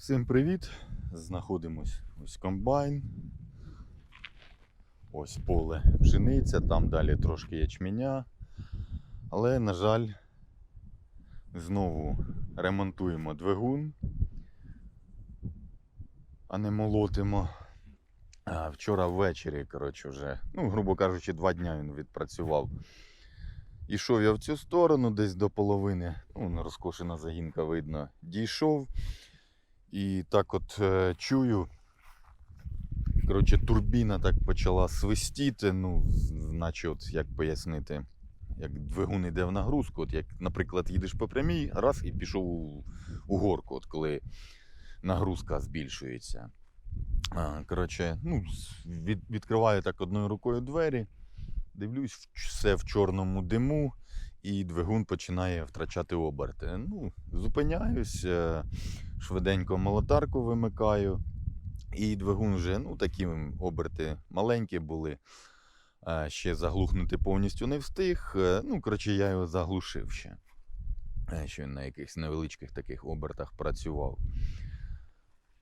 Всім привіт! Знаходимось ось комбайн. Ось поле пшениця, там далі трошки ячменя. Але, на жаль, знову ремонтуємо двигун, а не молотимо. А вчора ввечері, коротше, вже, ну, грубо кажучи, два дня він відпрацював. Ішов я в цю сторону, десь до половини, ну, розкошена загінка видно, дійшов. І так от е, чую. Коротше, турбіна так почала свистіти. Ну, наче от як пояснити, як двигун йде в нагрузку. От як, наприклад, їдеш по прямій, раз і пішов у, у горку, от коли нагрузка збільшується. Коротше, ну, від, відкриваю так одною рукою двері, дивлюсь, все в чорному диму, і двигун починає втрачати оберти. Ну, зупиняюсь. Швиденько молотарку вимикаю. І двигун вже, ну, такі оберти маленькі були. Ще заглухнути повністю не встиг. Е, Ну, коротше, я його заглушив ще. Е, Що він на якихось невеличких таких обертах працював.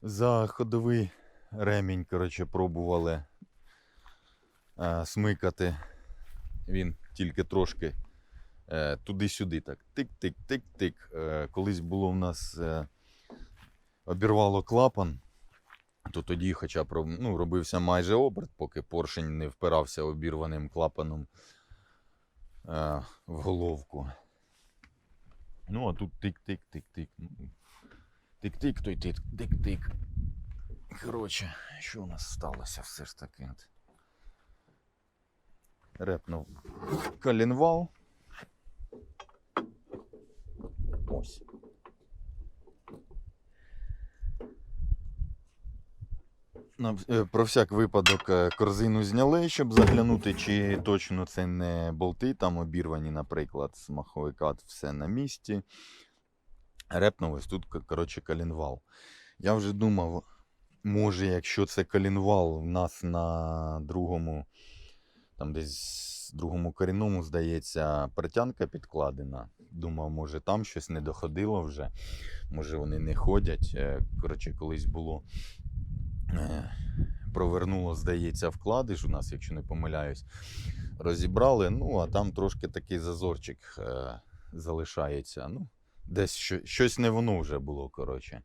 За ходовий ремінь, коротше, пробували е, смикати. Він тільки трошки е, туди-сюди так. Тик-тик-тик-тик. Колись було в нас. Обірвало клапан, то тоді хоча ну, робився майже оберт, поки поршень не впирався обірваним клапаном е, в головку. Ну, а тут тик-тик-тик-тик. Тик-тик, той тик- тик-тик. Коротше, що у нас сталося все ж таки? Репнув колінвал. Ось. На, в- е, про всяк випадок е, корзину зняли, щоб заглянути, чи точно це не болти там обірвані, наприклад, з маховика все на місці. Репнув ось тут, коротше, колінвал. Я вже думав, може, якщо це колінвал, в нас на другому, там десь другому корінному, здається, притянка підкладена. Думав, може там щось не доходило вже, може вони не ходять. Е, Коротше, колись було е, провернуло, здається, вкладиш у нас, якщо не помиляюсь. Розібрали, ну, а там трошки такий зазорчик е, залишається. Ну, десь що, щось не воно вже було, коротше.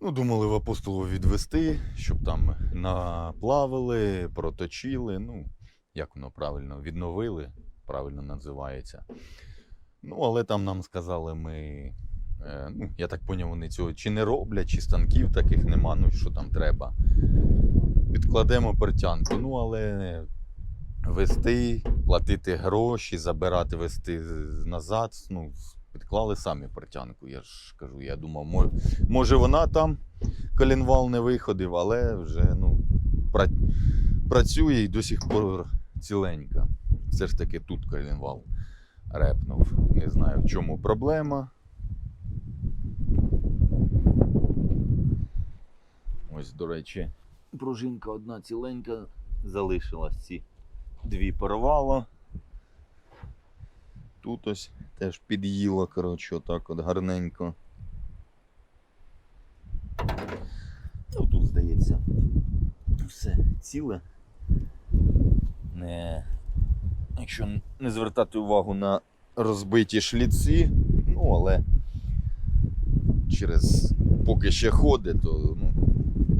Ну, думали в апостолу відвести, щоб там наплавили, проточили. Ну, як воно правильно, відновили, правильно називається. Ну, але там нам сказали, ми. Е, ну, я так поняв, вони цього чи не роблять, чи станків таких нема, ну що там треба. Підкладемо пертянку. Ну, але вести, платити гроші, забирати, вести назад. Ну, підклали самі пертянку. Я ж кажу, я думав, може, вона там колінвал не виходив, але вже ну, працює і до сих пор ціленька. Все ж таки тут колінвал репнув. Не знаю, в чому проблема. Ось, до речі, пружинка одна ціленька залишилась. Ці дві порвало. Тут ось теж під'їло, коротше, отак от гарненько. Ну, тут, здається, все ціле. Не... Якщо не звертати увагу на розбиті шліці, ну, але через поки ще ходить, то ну,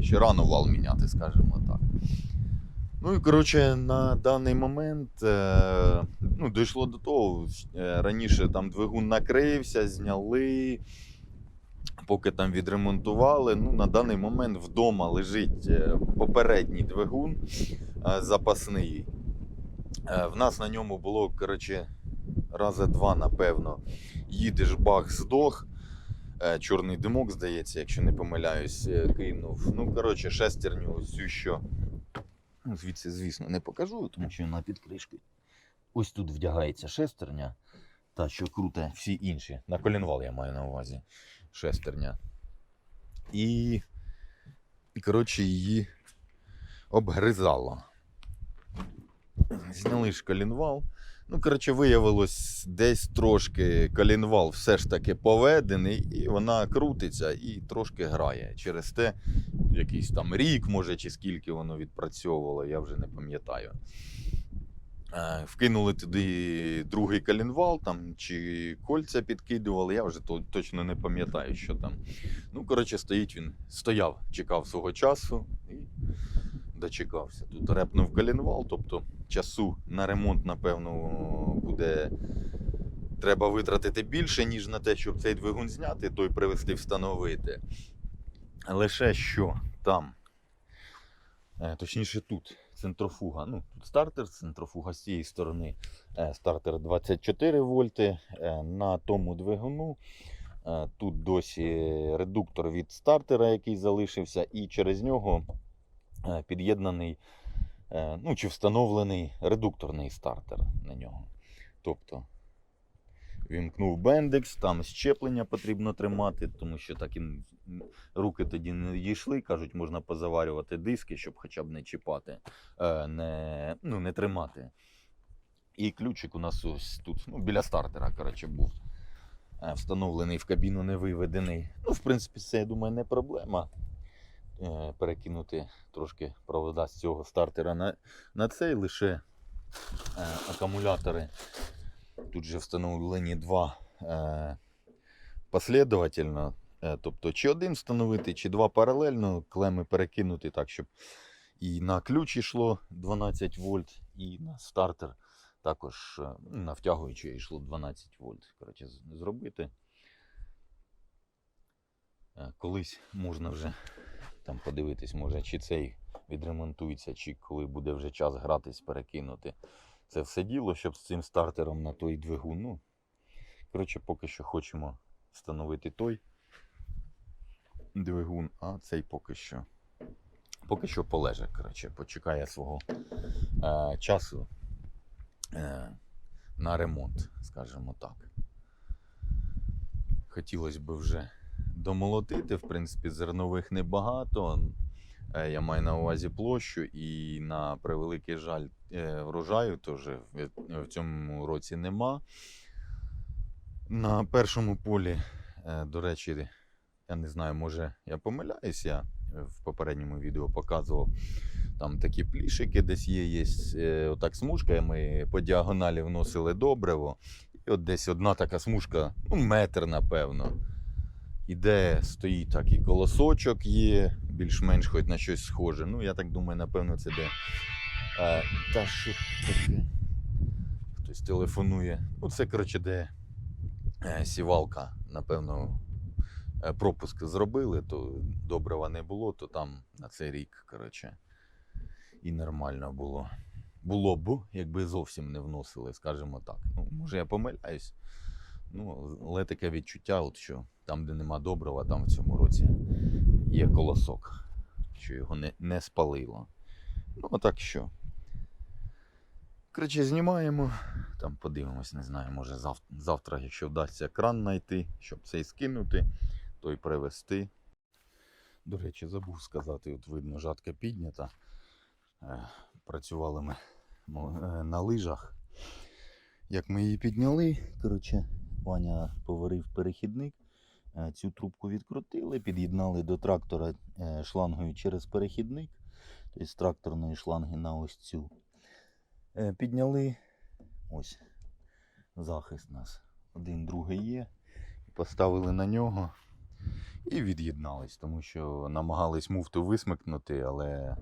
ще рано вал міняти, скажімо так. Ну і коротше, на даний момент е, ну, дійшло до того, е, раніше там двигун накрився, зняли, поки там відремонтували. Ну, на даний момент вдома лежить е, попередній двигун запасний. В нас на ньому було, коротше, рази два, напевно. Їдеш, бах, здох. Е, Чорний димок, здається, якщо не помиляюсь, е, кинув. Ну, коротше, шестерню ось що. Звідси, звісно, не покажу, тому що на підкришки. Ось тут вдягається шестерня, та що круте всі інші. На колінвал я маю на увазі шестерня. І коротше, її обгризало. Зняли ж колінвал, Ну, коротше, виявилось, десь трошки колінвал все ж таки поведений, і вона крутиться і трошки грає. Через те, якийсь там рік, може, чи скільки воно відпрацьовувало, я вже не пам'ятаю. Е, Вкинули туди другий колінвал, там, чи кольця підкидували, я вже точно не пам'ятаю, що там. Ну, коротше, стоїть він, стояв, чекав свого часу і дочекався. Тут репнув колінвал, тобто часу на ремонт, напевно, буде. Треба витратити більше, ніж на те, щоб цей двигун зняти, той привезти, встановити. Лише що там, е, точніше тут центрофуга. Ну, тут стартер, центрофуга з цієї сторони. е, Стартер 24 вольти. е, На тому двигуну. Тут досі редуктор від стартера, який залишився, і через нього під'єднаний ну, чи встановлений редукторний стартер на нього. Тобто вімкнув бендекс, там щеплення потрібно тримати, тому що так і руки тоді не дійшли. Кажуть, можна позаварювати диски, щоб хоча б не чіпати, е, не, ну, не тримати. І ключик у нас ось тут, ну, біля стартера, коротше, був. Е, Встановлений в кабіну, не виведений. Ну, в принципі, це, я думаю, не проблема. Е, Перекинути трошки провода з цього стартера на, на цей лише е, акумулятори. Тут же встановлені два е, послідовательно. Тобто, чи один встановити, чи два паралельно, клеми перекинути так, щоб і на ключ йшло 12 вольт, і на стартер також ну, на втягуючий йшло 12 вольт. Коротше, зробити. Колись можна вже там подивитись, може, чи цей відремонтується, чи коли буде вже час гратись, перекинути це все діло, щоб з цим стартером на той двигун. Ну, коротше, поки що хочемо встановити той двигун, а цей поки що. Поки що полеже, коротше, почекає свого е, часу е, на ремонт, скажімо так. Хотілося б вже домолотити, в принципі, зернових небагато. Е, Я маю на увазі площу і на превеликий жаль е, врожаю теж в в цьому році нема. На першому полі, е, до речі, я не знаю, може я помиляюсь, я в попередньому відео показував. Там такі плішики десь є, є е, отак смужка, ми по діагоналі вносили добриво. І от десь одна така смужка, ну, метр, напевно. Іде, стоїть такий колосочок є, більш-менш хоч на щось схоже. Ну, я так думаю, напевно, це де. Е, та що таке? Хтось телефонує. Ну, це, коротше, де е, сівалка, напевно, е, пропуск зробили, то добрива не було, то там на цей рік, коротше, і нормально було. Було б, якби зовсім не вносили, скажімо так. Ну, може, я помиляюсь. Ну, але таке відчуття, от що там, де нема добрива, там в цьому році є колосок, що його не, не спалило. Ну, а так що. Коротше, знімаємо. Там подивимось, не знаю, може зав... завтра, якщо вдасться кран знайти, щоб цей скинути, то й привезти. До речі, забув сказати, от видно, жатка піднята. Е, Працювали ми е, на лижах. Як ми її підняли, коротше, Ваня поварив перехідник. Е, Цю трубку відкрутили, під'єднали до трактора е, шлангою через перехідник, тобто з тракторної шланги на ось цю. Е, Підняли ось захист нас. Один, другий є. Поставили на нього і від'єднались, тому що намагались муфту висмикнути, але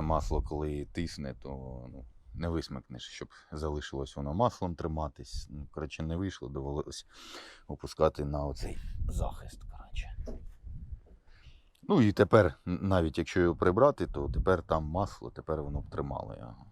масло, коли тисне, то ну, не висмикнеш, щоб залишилось воно маслом триматись. Ну, коротше, не вийшло, довелося опускати на оцей захист. Коротше. Ну і тепер, навіть якщо його прибрати, то тепер там масло, тепер воно б тримало його.